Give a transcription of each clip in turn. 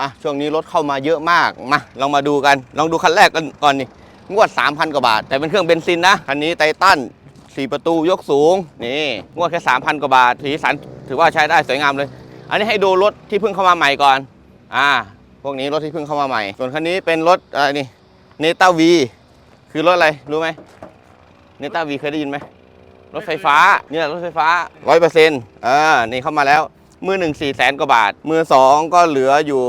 อะช่วงนี้รถเข้ามาเยอะมากมาลองมาดูกัน ลองดูคันแรกกันก่อนนี่งวด 3,000 กว่าบาท แต่เป็นเครื่องเบนซินนะ คันนี้ไททัน4ประตูยกสูง นี่งวดแค่3,000 กว่าบาท สีสันถือว่าใช้ได้สวยงามเลย อันนี้ให้ดูรถที่เพิ่งเข้ามาใหม่ก่อน อ่า พวกนี้รถที่เพิ่งเข้ามาใหม่ ส่วนคันนี้เป็นรถอะไรนี่เนต้าวีคือรถอะไรรู้ไหมเนต้าวีเคยได้ยินไหมรถไฟฟ้าเนี่ยรถไฟฟ้าร้อยเปอร์เซ็นต์อ่านี่เข้ามาแล้ว มือหนึ่งสี่แสนกว่าบาท มือสองก็เหลืออยู่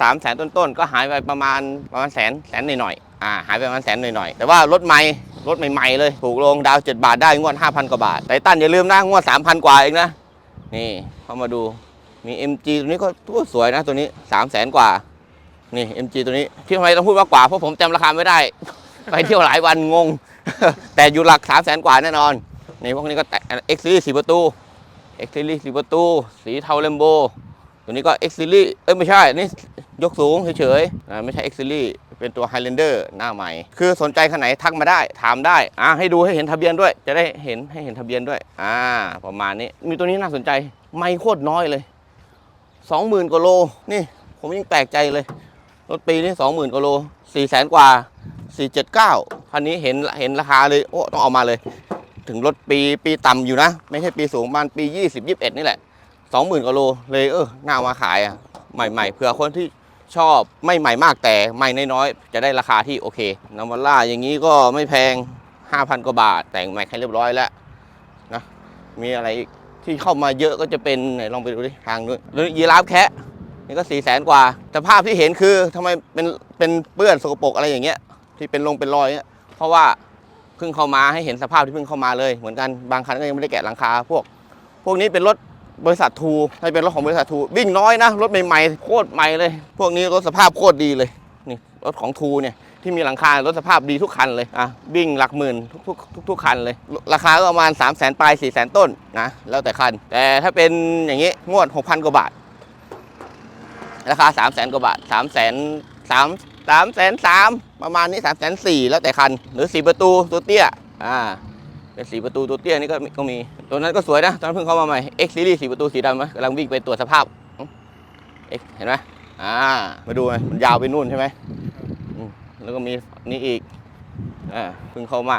สามแสนต้นๆ ก็หายไปประมาณประมาณแสนแสนหน่อยๆอ่าหายไปประมาณแสนหน่อยๆ แต่ว่ารถใหม่รถใหม่ๆเลย ถูกลงดาวเจ็ดบาทได้งวดห้าพันกว่าบาทไททันอย่าลืมนะงวดสามพันกว่าเองนะ นี่เข้ามาดูมี MG ตัวนี้ก็ตัวสวยนะตัวนี้สามแสนกว่า นี่ MG ตัวนี้ที่ทำไมต้องพูดว่ากว่าเพราะผมจำราคาไม่ได้ ไปเที่ยวหลายวันงง แต่อยู่หลักสามแสนกว่าแน่นอน นี่พวกนี้ก็แต่ X Series สีประตู X Series สีประตู สีเทาเลมโบ ตัวนี้ก็ X Series เอ้ยไม่ใช่นี่ยกสูงเฉยๆอ่าไม่ใช่ X Series เป็นตัว Highlander หน้าใหม่ คือสนใจคันไหนทักมาได้ถามได้อ่าให้ดูให้เห็นทะเบียนด้วย จะได้เห็นให้เห็นทะเบียนด้วย อ่า ประมาณนี้ มีตัวนี้น่าสนใจ ไม่โคตรน้อยเลย 20,000กว่าโล นี่ผมยังแปลกใจเลย รถปีนี้20,000กว่าโล4แสนกว่า 479คันนี้เห็นเห็นราคาเลย โอ้ ต้องเอามาเลย ถึงรถปีปีต่ำอยู่นะ ไม่ใช่ปีสูงประมาณปี 20 21 นี่แหละ 20,000กว่าโลเลยเออน่ามาขายอะใหม่ๆเผื่อคนที่ชอบไม่ใหม่มากแต่ใหม่น้อยๆจะได้ราคาที่โอเคนาวาร่าอย่างนี้ก็ไม่แพง 5,000 กว่าบาท แต่งใหม่ให้เรียบร้อยแล้วนะมีอะไรที่เข้ามาเยอะก็จะเป็นไหนลองไปดูดิทางนู้นแล้วยีราฟแคะนี่ก็4 0 0 0 0 0กว่าแต่ภาพที่เห็นคือทำไมเป็นเป็นเปื้อนสกปรกอะไรอย่างเงี้ยที่เป็นลงเป็นรอยเงี้ยเพราะว่า เพิ่งเข้ามาให้เห็นสภาพที่เพิ่งเข้ามาเลยเหมือนกันบางคันก็ยังไม่ได้แกะหลังคาพวก พวกนี้เป็นรถบริษัททูให้เป็นรถของบริษัททูวิ่งน้อยนะรถใหม่ๆโคตรใหม่เลย พวกนี้รถสภาพโคตรดีเลยนี่รถของทูเนี่ยที่มีหลังคารถสภาพดีทุกคันเลยอะวิ่งหลักหมื่นทุกๆทุกๆคันเลย ราคาก็ประมาณ 3 0 0 0 0 0ปลาย4 0 0 0 0 0ต้นนะแล้วแต่คัน แต่ถ้าเป็นอย่างนี้งวด 6,000 กว่าบาท ราคา 3 0 0 0 0 0กว่าบาท3 0 0 0 0 0 3 3แสนสามประมาณนี้3 0 0 0 0 0แล้วแต่คัน หรือ4ประตูตัวเตี้ยอ่าเป็นสีประตูตัวเตี้ยนี่ก็มีก็มีตัวนั้นก็สวยนะ ตอนเพิ่งเข้ามาใหม่ X Series สีประตูสีดำไหมกำลังวิ่งไปตรวจสภาพอืม X เห็นไหมอ่ามาดูไหมมันยาวไปนู่นใช่ไหมแล้วก็มีนี่อีกอ่าเพิ่งเข้ามา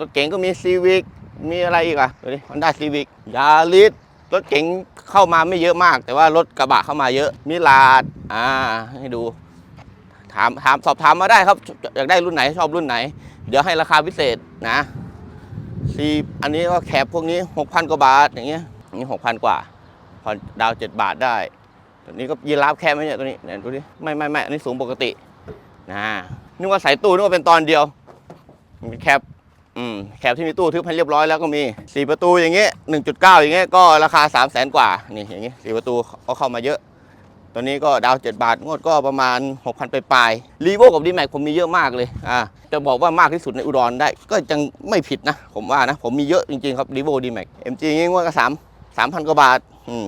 รถเก๋งก็มี Civic มีอะไรอีกอะดูดิ Honda Civic ยาริสรถเก๋งเข้ามาไม่เยอะมาก แต่ว่ารถกระบะเข้ามาเยอะมิลาดอ่าให้ดู ถามถามสอบถามมาได้ครับอยากได้รุ่นไหนชอบรุ่นไหน เดี๋ยวให้ราคาพิเศษนะซีอันนี้ก็แคปพวกนี้6,000กว่าบาทอย่างเงี้ยอันนี้6,000กว่าผ่อนดาว7บาทได้ตัวนี้ก็ยีราฟแคปไหมเนี่ยตัวนี้เนี่ยดูดิไม่ไม่ไม่อันนี้สูงปกตินะนึกว่าใส่ตู้นึกว่าเป็นตอนเดียวมีแคปอืมแคปที่มีตู้ทึบให้เรียบร้อยแล้วก็มี4ประตูอย่างเงี้ย1.9อย่างเงี้ยก็ราคา3 0 0 0 0 0กว่านี่อย่างเงี้ย4ประตูเขาเข้ามาเยอะ ตัวนี้ก็ดาว 7 บาท งวดก็ประมาณ 6,000 ไปปลายรีโวกับดีแม็กผมมีเยอะมากเลยอ่าจะบอกว่ามากที่สุดในอุดรได้ ก็ยังไม่ผิดนะ ผมว่านะ ผมมีเยอะจริงๆครับรีโวดีแม็กเอ็มจีงี้งวดก็สามสามพันกว่าบาทอืม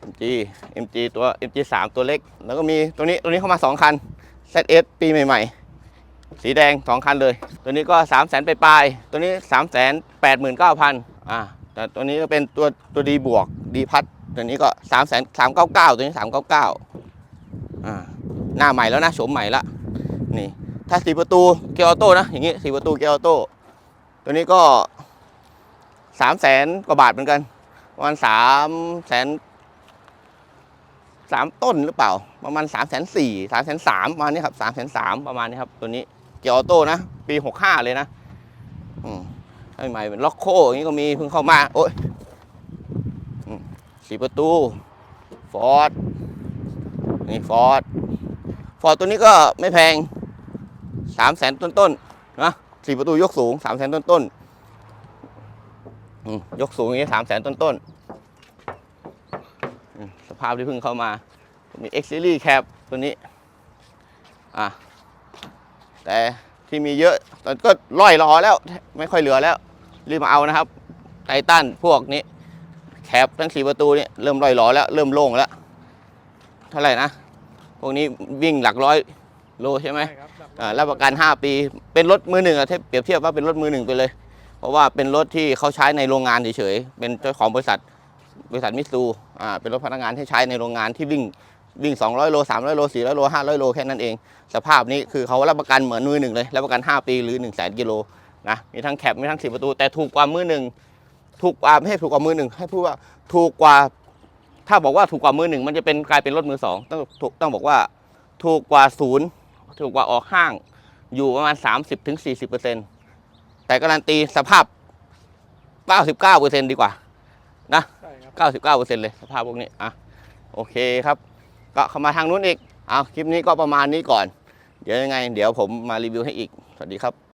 เอ็มจีเอ็มจีตัวเอ็มจีสามตัวเล็ก แล้วก็มีตัวนี้ตัวนี้เข้ามา 2 คัน ZS ปีใหม่ ๆ สีแดง 2 คันเลย ตัวนี้ก็ 3 0 0 0 0 0ไปปลายตัวนี้ 3 8 9 0 0 0อ่าแต่ตัวนี้ก็เป็นตัวตัวดีบวกดีพัด ตัวนี้ก็3 3 9 9ตัวนี้399อ่าหน้าใหม่แล้วนะโฉมใหม่ละนี่ ถ้าสี่ประตูเกียร์ออโต้นะอย่างงี้สี่ประตูเกียร์ออโต้ตัวนี้ก็สามแสนกว่าบาทเหมือนกันประมาณสามแสนสามต้นหรือเปล่า ประมาณสามแสนสี่สามแสนสามประมาณนี้ครับสามแสนสามประมาณนี้ครับ ตัวนี้เกียร์ออโต้นะ ปีหกห้าเลยนะอืมใหม่ๆเป็นล็อกโคอย่างนี้ก็มีเพิ่งเข้ามา โอ้ย สีประตูฟอร์ดนี่ฟอร์ดฟอร์ดตัวนี้ก็ไม่แพงสามแสนต้นๆนะสี่ประตูยกสูงสามแสนต้นๆยกสูงอย่างนี้สามแสนต้นๆสภาพที่เพิ่งเข้ามา มี X Series Cap ตัวนี้ อะ แต่ที่มีเยอะตอนก็ร่อยรอแล้ว ไม่ค่อยเหลือแล้ว รีบมาเอานะครับ ไททันพวกนี้ แคปทั้งสี่ประตูเนี่ยเริ่มลอยหลอแล้วเริ่มโล่งแล้ว เท่าไหร่นะ พวกนี้วิ่งหลักร้อยโลใช่ไหมใช่ครับแบบอ่ารับประกัน 5 ปี เป็นรถมือหนึ่งอะเทียบเปรียบเทียบว่าเป็นรถมือหนึ่งไปเลย เพราะว่าเป็นรถที่เขาใช้ในโรงงานเฉยๆ เป็นเจ้าของบริษัท บริษัทมิตซูอ่า เป็นรถพนักงานที่ใช้ในโรงงานที่วิ่งวิ่ง 200 โล 300 โล 400 โล 500 โล แค่นั้นเอง สภาพนี้คือเขารับประกันเหมือนมือหนึ่งเลย รับประกัน 5 ปีหรือ 1 0 0 0 0แสนกิโลนะ มีทั้งแคปมีทั้งสีประตู แต่ถูกกว่ามือหนึ่ง ถูกกว่าไม่ให้ถูกกว่ามือหนึ่งให้พูดว่าถูกกว่า ถ้าบอกว่าถูกกว่ามือหนึ่งมันจะเป็นกลายเป็นรถมือสองต้องถูกต้องบอกว่า ถูกกว่าศูนย์ถูกกว่าออกห้าง อยู่ประมาณ 30-40%แต่การันตีสภาพ 99%ดีกว่านะใช่ครับ99%เลยสภาพพวกนี้อะโอเคครับ ก็เข้ามาทางนู้นอีกเอาคลิปนี้ก็ประมาณนี้ก่อน เดี๋ยวยังไง เดี๋ยวผมมารีวิวให้อีก สวัสดีครับ